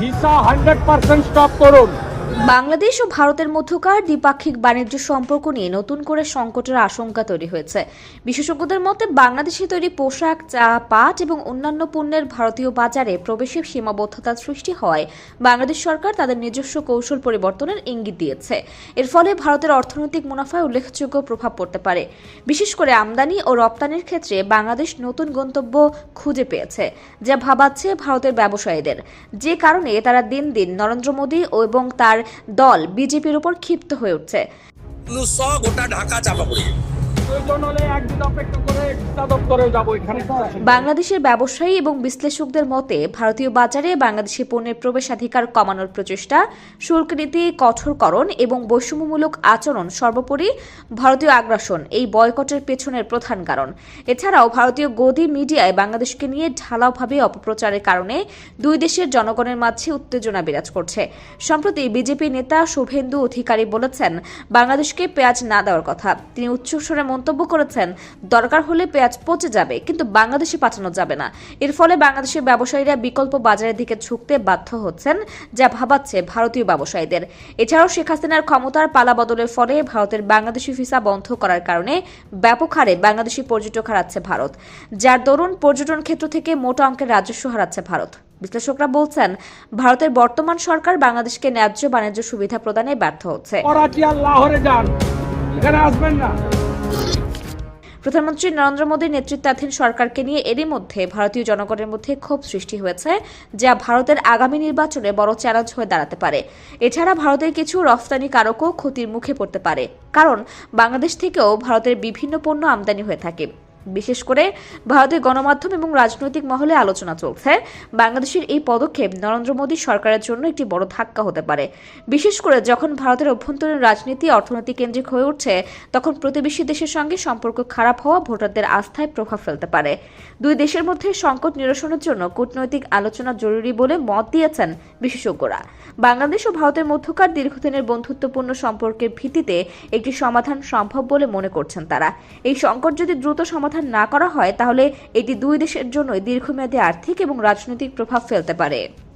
हिस्सा hundred percent stop करो বাংলাদেশ ও ভারতের মধ্যকার দ্বিপাক্ষিক বাণিজ্য সম্পর্ক নিয়ে নতুন করে সংকটের আশঙ্কা তৈরি হয়েছে। বিশেষজ্ঞদের মতে, বাংলাদেশে তৈরি পোশাক, চা, পাট এবং অন্যান্য পণ্যের ভারতীয় বাজারে প্রবেশের সীমাবদ্ধতা সৃষ্টি হয় বাংলাদেশ সরকার তাদের নিজস্ব কৌশল পরিবর্তনের ইঙ্গিত দিয়েছে। এর ফলে ভারতের অর্থনৈতিক মুনাফায় উল্লেখযোগ্য প্রভাব পড়তে পারে। বিশেষ করে আমদানি ও রপ্তানির ক্ষেত্রে বাংলাদেশ নতুন গন্তব্য খুঁজে পেয়েছে, যা ভাবাচ্ছে ভারতের ব্যবসায়ীদের। যে কারণে তারা দিন দিন নরেন্দ্র মোদী এবং তার দল বিজেপির উপর ক্ষিপ্ত হয়ে উঠছে। গোটা ঢাকা চাপা পড়ে। বাংলাদেশের ব্যবসায়ী এবং বিশ্লেষকদের মতে, ভারতীয় বাজারে বাংলাদেশি পণ্যের প্রবেশাধিকার কমানোর প্রচেষ্টা, শুল্ক নীতি কঠোরকরণ এবং বৈষম্যমূলক আচরণ সর্বোপরি ভারতীয় আগ্রাসন এই বয়কটের পেছনের প্রধান কারণ। এছাড়াও ভারতীয় গদি মিডিয়ায় বাংলাদেশকে নিয়ে ঢালাওভাবে অপপ্রচারের কারণে দুই দেশের জনগণের মাঝে উত্তেজনা বিরাজ করছে। সম্প্রতি বিজেপি নেতা শুভেন্দু অধিকারী বলেছেন, বাংলাদেশকে পেঁয়াজ না দেওয়ার কথা। তিনি উচ্চস্বরে মন্তব্য করেছেন, দরকার হলে পেঁয়াজ পচে যাবে, কিন্তু বাংলাদেশে পাঠানো যাবে না। এর ফলে বাংলাদেশের ব্যবসায়ীরা বিকল্প বাজারের দিকে ঝুঁকতে বাধ্য হচ্ছেন, যা ভাবাচ্ছে ভারতীয় ব্যবসায়ীদের। এছাড়াও শেখ হাসিনার ক্ষমতার পালা বদলের ফলে ভারতের বাংলাদেশি ভিসা বন্ধ করার কারণে ব্যাপক হারে বাংলাদেশি পর্যটক হারাচ্ছে ভারত, যার দরুন পর্যটন ক্ষেত্র থেকে মোটা অঙ্কের রাজস্ব হারাচ্ছে ভারত। বিশ্লেষকরা বলছেন, ভারতের বর্তমান সরকার বাংলাদেশকে ন্যায্য বাণিজ্য সুবিধা প্রদানে ব্যর্থ হচ্ছে। লাহোরে যান, এখানে আসবেন না। প্রধানমন্ত্রী নরেন্দ্র মোদীর নেতৃত্বাধীন সরকারকে নিয়ে এরই মধ্যে ভারতীয় জনগণের মধ্যে ক্ষোভ সৃষ্টি হয়েছে, যা ভারতের আগামী নির্বাচনে বড় চ্যালেঞ্জ হয়ে দাঁড়াতে পারে। এছাড়া ভারতের কিছু রফতানিকারকও ক্ষতির মুখে পড়তে পারে, কারণ বাংলাদেশ থেকেও ভারতের বিভিন্ন পণ্য আমদানি হয়ে থাকে। বিশেষ করে ভারতের গণমাধ্যম এবং রাজনৈতিক মহলে আলোচনা চলছে। বাংলাদেশের এই পদক্ষেপ নরেন্দ্র মোদী সরকারের জন্য একটি বড় ধাক্কা হতে পারে। বিশেষ করে যখন ভারতের অভ্যন্তরীণ রাজনীতি অর্থনীতি কেন্দ্রিক হয়ে উঠছে, তখন প্রতিবেশী দেশের সঙ্গে সম্পর্ক খারাপ হওয়া ভোটারদের আস্থায় প্রভাব ফেলতে পারে। দুই দেশের মধ্যে সংকট নিরসনের জন্য কূটনৈতিক আলোচনা জরুরি বলে মত দিয়েছেন বিশেষজ্ঞরা। বাংলাদেশ ও ভারতের মধ্যকার দীর্ঘদিনের বন্ধুত্বপূর্ণ সম্পর্কের ভিত্তিতে একটি সমাধান সম্ভব বলে মনে করছেন তারা। এই সংকট যদি দ্রুত সমাধান না করা হয়, তাহলে এটি দুই দেশের জন্যই দীর্ঘমেয়াদী আর্থিক এবং রাজনৈতিক প্রভাব ফেলতে পারে।